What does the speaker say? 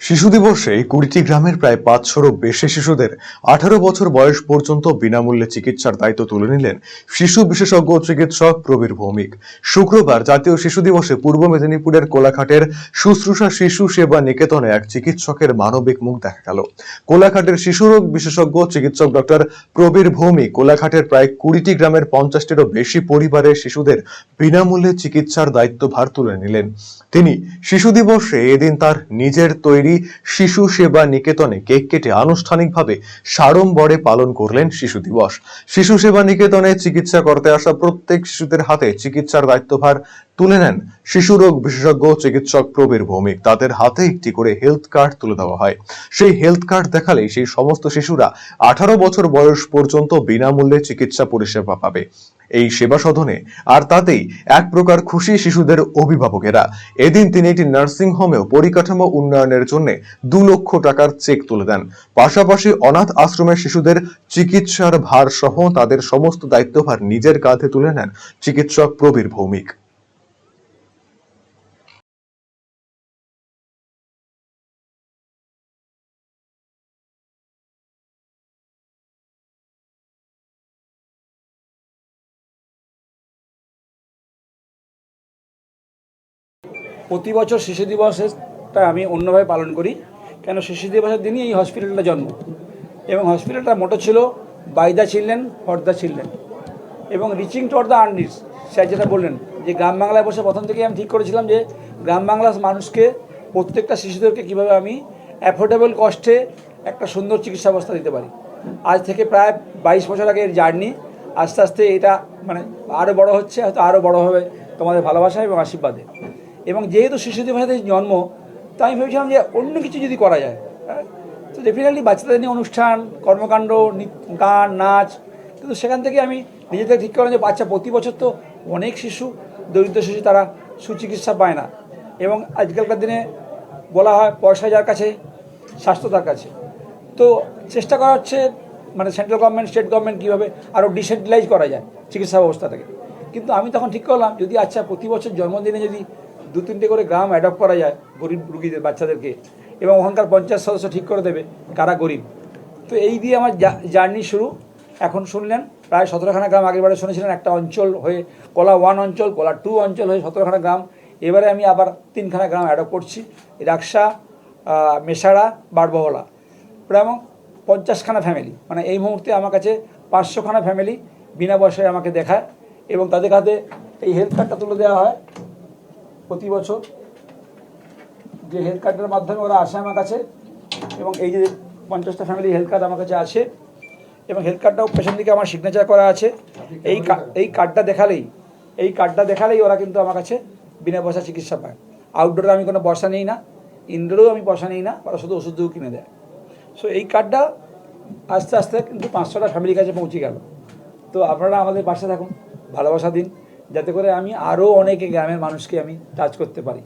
শিশু দিবসে কুড়িটি গ্রামের প্রায় পাঁচশোরও বেশি শিশুদের আঠারো বছর বয়স পর্যন্ত বিনামূল্যে চিকিৎসার দায়িত্ব তুলে নিলেন শিশু বিশেষজ্ঞ চিকিৎসক প্রবীর ভৌমিক। শুক্রবার জাতীয় শিশু দিবসে পূর্ব মেদিনীপুরের কোলাঘাটের শুশ্রূষা শিশু সেবা নিকেতনে এক চিকিৎসকের মানবিক মুখ দেখা গেল। কোলাঘাটের শিশুরোগ বিশেষজ্ঞ চিকিৎসক ডক্টর প্রবীর ভৌমিক কোলাঘাটের প্রায় কুড়িটি গ্রামের পঞ্চাশটিরও বেশি পরিবারের শিশুদের বিনামূল্যে চিকিৎসার দায়িত্বভার তুলে নিলেন। তিনি শিশু দিবসে এদিন তার নিজের তৈরি শিশু সেবা নিকেতনে কেক কেটে আনুষ্ঠানিকভাবে সাড়ম্বরে পালন করলেন শিশু দিবস। শিশু সেবা নিকেতনে চিকিৎসা করতে আসা প্রত্যেক শিশুদের হাতে চিকিৎসার দায়িত্বভার তুলে নেন। শিশু রোগ বিশেষজ্ঞ চিকিৎসক প্রবীর ভৌমিক। তাদের হাতে একটি করে হেলথ কার্ড তুলে দেওয়া হয়। সেই হেলথ কার্ড দেখালেই সেই সমস্ত শিশুরা আঠারো বছর বয়স পর্যন্ত বিনামূল্যে চিকিৎসা পরিষেবা পাবে। এই সেবা সদনে আর তাতেই এক প্রকার খুশি শিশুদের অভিভাবকেরা। এদিন তিনি একটি নার্সিং হোমেও পরিকাঠামো উন্নয়নের জন্য দু লক্ষ টাকার চেক তুলে দেন। পাশাপাশি অনাথ আশ্রমের শিশুদের চিকিৎসার ভার সহ তাদের সমস্ত দায়িত্বভার নিজের কাঁধে তুলে নেন চিকিৎসক প্রবীর ভৌমিক। প্রতি বছর শিশু দিবসটা আমি অন্যভাবে পালন করি, কেন শিশু দিবসের দিনই এই হসপিটালটা জন্ম। এবং হসপিটালটার মোটো ছিল by the children for the children এবং reaching to the unreach sir যেটা বললেন, যে গ্রাম বাংলায় বসে প্রথম থেকে আমি ঠিক করেছিলাম যে গ্রাম বাংলার মানুষকে, প্রত্যেকটা শিশুদেরকে কীভাবে আমি অ্যাফোর্ডেবল কস্টে একটা সুন্দর চিকিৎসা ব্যবস্থা দিতে পারি। আজ থেকে প্রায় বাইশ বছর আগে এর জার্নি আস্তে আস্তে এটা মানে আরও বড় হচ্ছে, হয়তো আরও বড় হবে তোমাদের ভালোবাসা এবং আশীর্বাদে। এবং যেহেতু শিশু দিবসের জন্ম তো আমি ভেবেছিলাম যে অন্য কিছু যদি করা যায় হ্যাঁ? তো ডেফিনেটলি বাচ্চাদের নিয়ে অনুষ্ঠান, কর্মকাণ্ড গান, নাচ, কিন্তু সেখান থেকে আমি নিজেদের ঠিক করলাম যে বাচ্চা প্রতি বছর তো অনেক শিশু, দরিদ্র শিশু তারা সুচিকিৎসা পায় না। এবং আজকালকার দিনে বলা হয় পয়সা যার কাছে, স্বাস্থ্য তার কাছে। তো চেষ্টা করা হচ্ছে মানে সেন্ট্রাল গভর্নমেন্ট স্টেট গভর্নমেন্ট কীভাবে আরও ডিসেন্ট্রালাইজ করা যায় চিকিৎসা ব্যবস্থাটাকে কিন্তু আমি তখন ঠিক করলাম, যদি আচ্ছা প্রতি বছর জন্মদিনে যদি দু তিনটে করে গ্রাম অ্যাডপ্ট করা যায় গরিব রুগীদের, বাচ্চাদেরকে। এবং ওখানকার পঞ্চায়েত সদস্য ঠিক করে দেবে কারা গরিব। তো এই দিয়ে আমার জার্নি শুরু। এখন শুনলেন প্রায় সতেরোখানা গ্রাম আগেরবারে শুনেছিলেন, একটা অঞ্চল হয়ে কলা ওয়ান অঞ্চল, কলা টু অঞ্চল হয়ে সতেরোখানা গ্রাম। এবারে আমি আবার তিনখানা গ্রাম অ্যাডপ্ট করছি, রাকসা মেশাড়া বারবহলা প্রায় পঞ্চাশখানা ফ্যামিলি মানে এই মুহূর্তে আমার কাছে পাঁচশোখানা ফ্যামিলি বিনা পয়সায় আমাকে দেখায় এবং তাদের কাছে এই হেলথ কার্ডটা তুলে দেওয়া হয়। প্রতি বছর যে হেলথ কার্ডের মাধ্যমে ওরা আসে আমার কাছে এবং এই যে পঞ্চাশটা ফ্যামিলি হেলথ কার্ড আমার কাছে আছে এবং হেলথ কার্ডটাও পেছন দিকে আমার সিগনেচার করা আছে। এই এই কার্ডটা দেখালেই, এই কার্ডটা দেখালেই ওরা কিন্তু আমার কাছে বিনা পয়সা চিকিৎসা পায়। আউটডোরে আমি কোনো পয়সা নেই না ইনডোরেও আমি পয়সা নেই না, ওরা শুধু ওষুধও কিনে দেয়। সো এই কার্ডটা আস্তে আস্তে কিন্তু পাঁচশোটা ফ্যামিলির কাছে পৌঁছে গেল। তো আপনারা আমাদের পাশে থাকুন, ভালোবাসা দিন। যাতে করে আমি আরও অনেকে গ্রামের মানুষকে আমি টাচ করতে পারি।